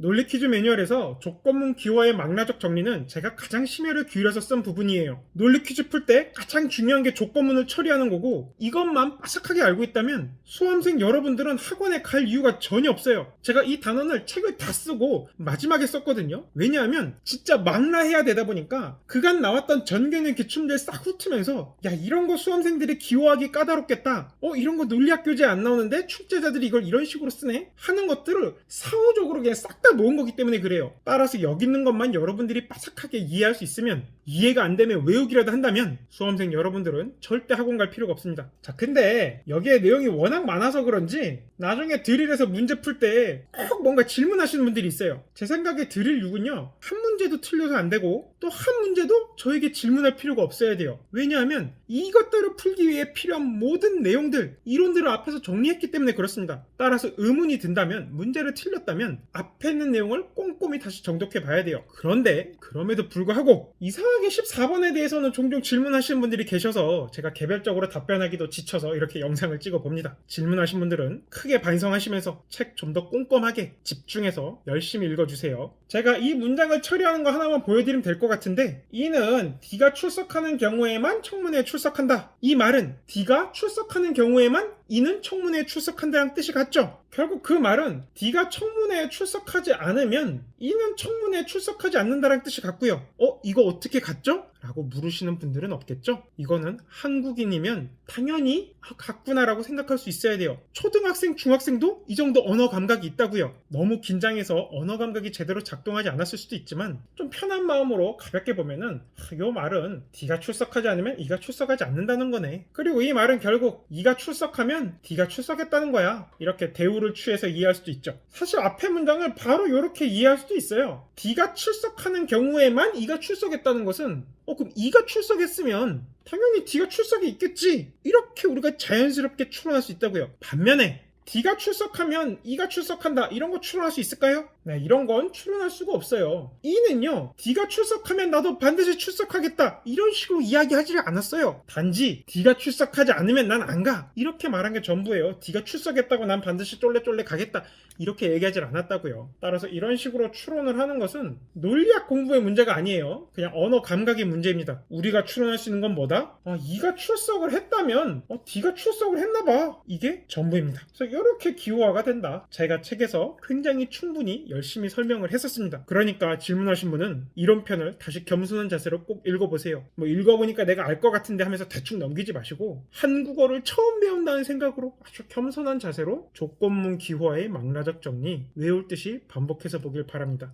논리 퀴즈 매뉴얼에서 조건문 기호의 망라적 정리는 제가 가장 심혈을 기울여서 쓴 부분이에요. 논리 퀴즈 풀 때 가장 중요한 게 조건문을 처리하는 거고 이것만 빠삭하게 알고 있다면 수험생 여러분들은 학원에 갈 이유가 전혀 없어요. 제가 이 단원을 책을 다 쓰고 마지막에 썼거든요. 왜냐하면 진짜 망라해야 되다 보니까 그간 나왔던 전개는 기출들 싹 훑으면서 야 이런 거 수험생들이 기호하기 까다롭겠다. 어 이런 거 논리학 교재 안 나오는데 출제자들이 이걸 이런 식으로 쓰네 하는 것들을 사후적으로 그냥 싹 다 모은 거기 때문에 그래요. 따라서 여기 있는 것만 여러분들이 빠삭하게 이해할 수 있으면 이해가 안 되면 외우기라도 한다면 수험생 여러분들은 절대 학원 갈 필요가 없습니다. 자 근데 여기에 내용이 워낙 많아서 그런지 나중에 드릴에서 문제 풀 때 꼭 뭔가 질문하시는 분들이 있어요. 제 생각에 드릴 6은요 한 문제도 틀려서 안 되고 또 한 문제도 저에게 질문할 필요가 없어야 돼요. 왜냐하면 이것들을 풀기 위해 필요한 모든 내용들 이론들을 앞에서 정리했기 때문에 그렇습니다. 따라서 의문이 든다면 문제를 틀렸다면 앞에 있는 내용을 꼼꼼히 다시 정독해 봐야 돼요. 그런데 그럼에도 불구하고 이상하게 14번에 대해서는 종종 질문하시는 분들이 계셔서 제가 개별적으로 답변하기도 지쳐서 이렇게 영상을 찍어 봅니다. 질문하신 분들은 크게 반성하시면서 책 좀 더 꼼꼼하게 집중해서 열심히 읽어주세요. 제가 이 문장을 처리하는 거 하나만 보여드리면 될 것 같은데 이는 D가 출석하는 경우에만 청문회에 출석한다. 이 말은 D가 출석하는 경우에만 이는 청문회에 출석한다는 뜻이 같죠? 결국 그 말은 D가 청문회에 출석하지 않으면 이는 청문회에 출석하지 않는다는 뜻이 같고요. 어? 이거 어떻게 같죠? 라고 물으시는 분들은 없겠죠? 이거는 한국인이면 당연히 아, 같구나라고 생각할 수 있어야 돼요. 초등학생, 중학생도 이 정도 언어 감각이 있다고요. 너무 긴장해서 언어 감각이 제대로 작동하지 않았을 수도 있지만 좀 편한 마음으로 가볍게 보면은 아, 요 말은 D가 출석하지 않으면 E가 출석하지 않는다는 거네. 그리고 이 말은 결국 E가 출석하면 D가 출석했다는 거야. 이렇게 대우를 취해서 이해할 수도 있죠. 사실 앞에 문장을 바로 이렇게 이해할 수도 있어요. D가 출석하는 경우에만 E가 출석했다는 것은 어 그럼 E가 출석했으면 당연히 D가 출석이 있겠지. 이렇게 우리가 자연스럽게 추론할 수 있다고요. 반면에 D가 출석하면 E가 출석한다. 이런 거 추론할 수 있을까요? 네, 이런 건 추론할 수가 없어요. E는요, D가 출석하면 나도 반드시 출석하겠다. 이런 식으로 이야기하지 않았어요. 단지 D가 출석하지 않으면 난 안 가. 이렇게 말한 게 전부예요. D가 출석했다고 난 반드시 쫄래쫄래 가겠다. 이렇게 얘기하지 않았다고요. 따라서 이런 식으로 추론을 하는 것은 논리학 공부의 문제가 아니에요. 그냥 언어 감각의 문제입니다. 우리가 추론할 수 있는 건 뭐다? 아, E가 출석을 했다면 어, D가 출석을 했나봐. 이게 전부입니다. 그래서 이렇게 기호화가 된다. 제가 책에서 굉장히 충분히 열심히 설명을 했었습니다. 그러니까 질문하신 분은 이론편을 다시 겸손한 자세로 꼭 읽어보세요. 뭐 읽어보니까 내가 알 것 같은데 하면서 대충 넘기지 마시고 한국어를 처음 배운다는 생각으로 아주 겸손한 자세로 조건문 기호화의 망라적 정리 외울 듯이 반복해서 보길 바랍니다.